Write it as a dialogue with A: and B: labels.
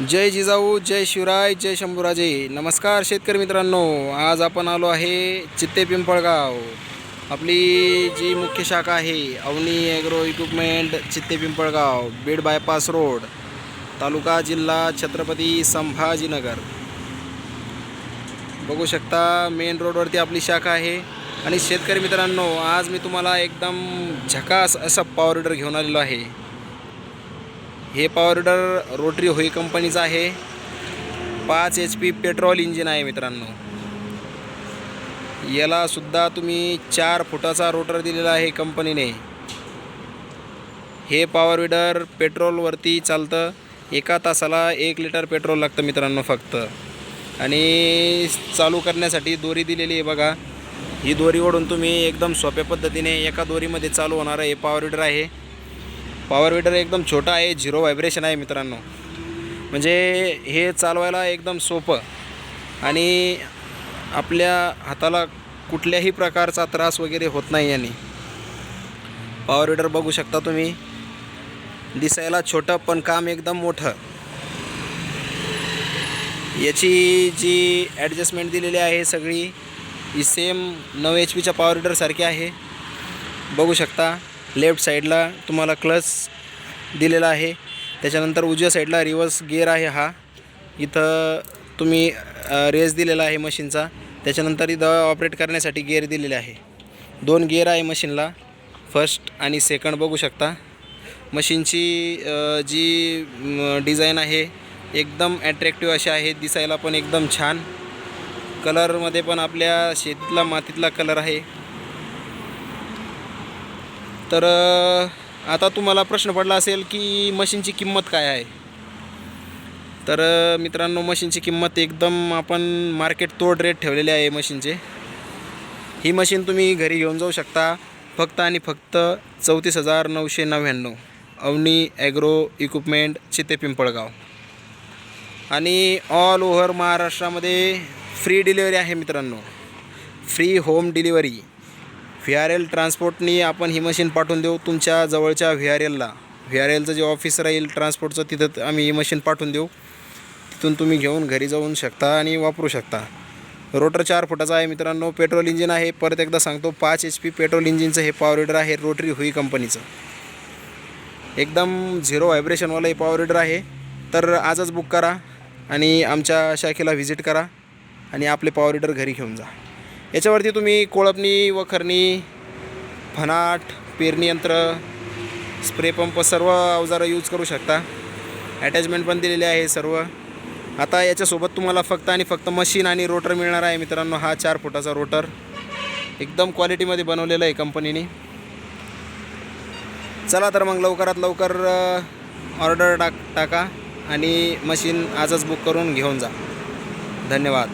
A: जय जिजाऊ जय शिवराय जय शंभूराजे. नमस्कार शेतकरी मित्रांनो. आज आपण आलो आहे चित्ते पिंपळगाव. आपली जी मुख्य शाखा आहे Avani agro equipment Chitte Pimpalgaon Beed bypass road taluka जिल्हा छत्रपती संभाजीनगर. बघू शकता मेन रोडवरती आपली शाखा आहे. आणि शेतकरी मित्रांनो आज मी तुम्हाला एकदम झकास असा पॉवर विडर घेऊन आलेलो आहे. हे पावरडर विडर रोटरी होई कंपनीचं आहे. पाच एच पी पेट्रोल इंजिन आहे मित्रांनो. यालासुद्धा तुम्ही चार फुटाचा रोटर दिलेला आहे कंपनीने हे पॉवर विडर पेट्रोलवरती चालतं. एका तासाला एक लिटर पेट्रोल लागतं मित्रांनो फक्त. आणि चालू करण्यासाठी दोरी दिलेली आहे बघा. ही दोरी ओढून तुम्ही एकदम सोप्या पद्धतीने एका दोरीमध्ये चालू होणारं हे पॉवर विडर आहे. पॉवर विडर एकदम छोटा आहे झिरो व्हायब्रेशन आहे मित्रांनो. म्हणजे हे चालवायला एकदम सोपं. आणि आपल्या हाताला कुठल्याही प्रकारचा त्रास वगैरे होत नाही याने पॉवर विडर बघू शकता तुम्ही. दिसायला छोटं पण काम एकदम मोठं. याची जी ॲडजस्टमेंट दिलेली आहे सगळी ही सेम नऊ एच पीच्या पॉवर विडरसारखी आहे. बघू शकता. लेफ्ट साईडला तुम्हाला क्लच दिलेला आहे. त्याच्यानंतर उजव्या साईडला रिवर्स गिअर आहे हा. इथं तुम्ही रेस दिलेला आहे मशीनचा. त्याच्यानंतर इथं ऑपरेट करण्यासाठी गिअर दिलेले आहे. दोन गिअर आहे मशीनला. फर्स्ट आणि सेकंड बघू शकता. मशीनची जी डिझाईन आहे एकदम ॲट्रॅक्टिव्ह अशी आहे. दिसायला पण एकदम छान. कलरमध्ये पण आपल्या शेतीतला मातीतला कलर आहे. तर आता तुम्हाला प्रश्न पडला असेल की मशीनची किंमत काय आहे? तर मित्रांनो मशीनची किंमत एकदम आपण मार्केट तोड रेट ठेवलेले आहे मशीनचे. ही मशीन तुम्ही घरी घेऊन जाऊ शकता. फक्त आणि फक्त चौतीस हजार नऊशे नव्याण्णव. Avani agro equipment Chitte Pimpalgaon. आणि ऑल ओव्हर महाराष्ट्रामध्ये फ्री डिलिव्हरी आहे मित्रांनो. Free home delivery V R L ट्रान्सपोर्टनी आपण ही मशीन पाठवून देऊ. तुमच्या जवळच्या व्ही आर एलला व्ही आर एलचं जे ऑफिस राहील ट्रान्सपोर्टचं तिथं आम्ही ही मशीन पाठवून देऊ. तिथून तुम्ही घेऊन घरी जाऊन शकता आणि वापरू शकता. रोटर चार फुटाचा आहे मित्रांनो. पेट्रोल इंजिन आहे. परत एकदा सांगतो पाच एच पी पेट्रोल इंजिनचं हे पॉवर विडर आहे. रोटरी हुई कंपनीचं एकदम झिरो व्हायब्रेशनवालं हे पॉवर विडर आहे. तर आजच बुक करा आणि आमच्या शाखेला व्हिजिट करा आणि आपले पॉवर विडर घरी घेऊन जा. याच्यावरती तुम्ही कोळपणी वखरणी फनाट पेरणी यंत्र स्प्रे पंप सर्व अवजारं यूज करू शकता. अटॅचमेंट पण दिलेले आहे सर्व. आता याच्यासोबत तुम्हाला फक्त आणि फक्त मशीन आणि रोटर मिळणार आहे मित्रांनो. हा चार फुटाचा रोटर एकदम क्वालिटीमध्ये बनवलेला आहे कंपनीने चला तर मग लवकरात लवकर ऑर्डर टाक टाका आणि मशीन आजच बुक करून घेऊन जा. धन्यवाद.